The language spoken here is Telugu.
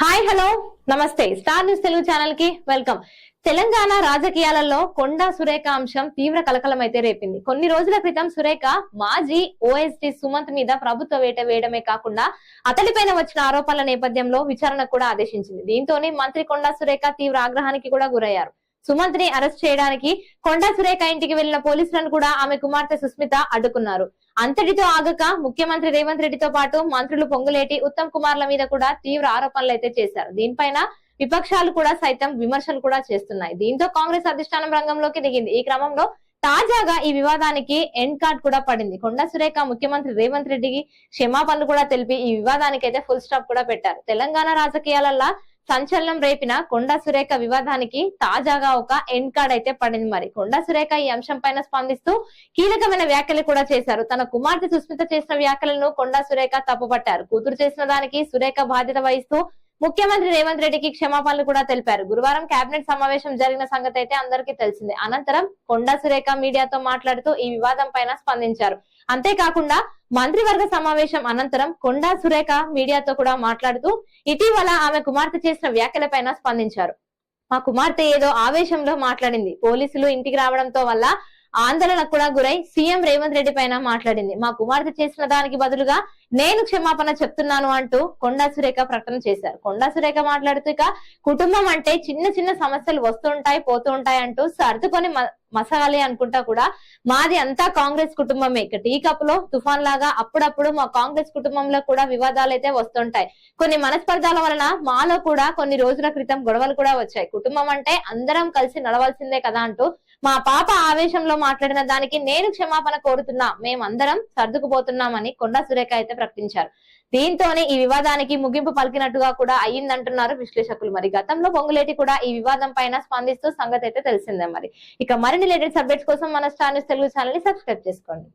హాయ్ హలో నమస్తే. స్టార్ న్యూస్ తెలుగు ఛానల్కి వెల్కమ్. తెలంగాణ రాజకీయాలలో కొండా సురేఖ అంశం తీవ్ర కలకలం అయితే రేపింది. కొన్ని రోజుల క్రితం సురేఖ మాజీ ఓఎస్టీ సుమంత్ మీద ప్రభుత్వ వేట వేయడమే కాకుండా అతడిపైన వచ్చిన ఆరోపణల నేపథ్యంలో విచారణ కూడా ఆదేశించింది. దీంతోనే మంత్రి కొండా సురేఖ తీవ్ర ఆగ్రహానికి కూడా గురయ్యారు. సుమంత్ని అరెస్ట్ చేయడానికి కొండా సురేఖ ఇంటికి వెళ్ళిన పోలీసులను కూడా ఆమె కుమార్తె సుస్మిత అడ్డుకున్నారు. అంతటితో ఆగక ముఖ్యమంత్రి రేవంత్ రెడ్డితో పాటు మంత్రులు పొంగులేటి ఉత్తమ్ కుమార్ల మీద కూడా తీవ్ర ఆరోపణలు అయితే చేశారు. దీనిపైన విపక్షాలు కూడా సైతం విమర్శలు కూడా చేస్తున్నాయి. దీంతో కాంగ్రెస్ అధిష్టానం రంగంలోకి దిగింది. ఈ క్రమంలో తాజాగా ఈ వివాదానికి ఎండ్ కార్డ్ కూడా పడింది. కొండా సురేఖ ముఖ్యమంత్రి రేవంత్ రెడ్డికి క్షమాపణలు కూడా తెలిపి ఈ వివాదానికి అయితే ఫుల్ స్టాప్ కూడా పెట్టారు. తెలంగాణ రాజకీయాలలో సంచలనం రేపిన కొండా సురేఖ వివాదానికి తాజాగా ఒక ఎండ్ కార్డ్ అయితే పడింది మరి. కొండా సురేఖ ఈ అంశం పైన స్పందిస్తూ కీలకమైన వ్యాఖ్యలు కూడా చేశారు. తన కుమార్తె సుస్మిత చేసిన వ్యాఖ్యలను కొండా సురేఖ తప్పుపట్టారు. కూతురు చేసిన దానికి సురేఖ బాధ్యత వహిస్తూ ముఖ్యమంత్రి రేవంత్ రెడ్డికి క్షమాపణలు కూడా తెలిపారు. గురువారం కేబినెట్ సమావేశం జరిగిన సంగతి అయితే అందరికీ తెలిసిందే. అనంతరం కొండా సురేఖ మీడియాతో మాట్లాడుతూ ఈ వివాదం పైన స్పందించారు. అంతేకాకుండా మంత్రివర్గ సమావేశం అనంతరం కొండా సురేఖ మీడియాతో కూడా మాట్లాడుతూ ఇటీవల ఆమె కుమార్తె చేసిన వ్యాఖ్యలపైన స్పందించారు. మా కుమార్తె ఏదో ఆవేశంలో మాట్లాడింది. పోలీసులు ఇంటికి రావడంతో వల్ల ఆందోళనకు కూడా గురై సీఎం రేవంత్ రెడ్డి పైన మాట్లాడింది. మా కుమార్తె చేసిన దానికి బదులుగా నేను క్షమాపణ చెప్తున్నాను అంటూ కొండా సురేఖ ప్రకటన చేశారు. కొండా సురేఖ మాట్లాడుతూ ఇక కుటుంబం అంటే చిన్న చిన్న సమస్యలు వస్తుంటాయి పోతూ ఉంటాయి అంటూ సర్దుకొని మ- మసగాలి అనుకుంటా కూడా మాది అంతా కాంగ్రెస్ కుటుంబమే. ఇక టీ కప్లో తుఫాన్ లాగా అప్పుడప్పుడు మా కాంగ్రెస్ కుటుంబంలో కూడా వివాదాలు అయితే వస్తుంటాయి. కొన్ని మనస్పర్ధాల వలన మాలో కూడా కొన్ని రోజుల క్రితం గొడవలు కూడా వచ్చాయి. కుటుంబం అంటే అందరం కలిసి నడవాల్సిందే కదా అంటూ మా పాప ఆవేశంలో మాట్లాడిన దానికి నేను క్షమాపణ కోరుతున్నా. మేమందరం సర్దుకుపోతున్నామని కొండా సురేఖ అయితే ప్రకటించారు. దీంతోనే ఈ వివాదానికి ముగింపు పలికినట్టుగా కూడా అయ్యిందంటున్నారు విశ్లేషకులు. మరి గతంలో పొంగులేటి కూడా ఈ వివాదం పైన స్పందిస్తూ సంగతి అయితే తెలిసిందే మరి. ఇక మరిన్ని రిలేటెడ్ సబ్జెక్ట్స్ కోసం మన స్టార్ న్యూస్ తెలుగు ఛానల్ని సబ్స్క్రైబ్ చేసుకోండి.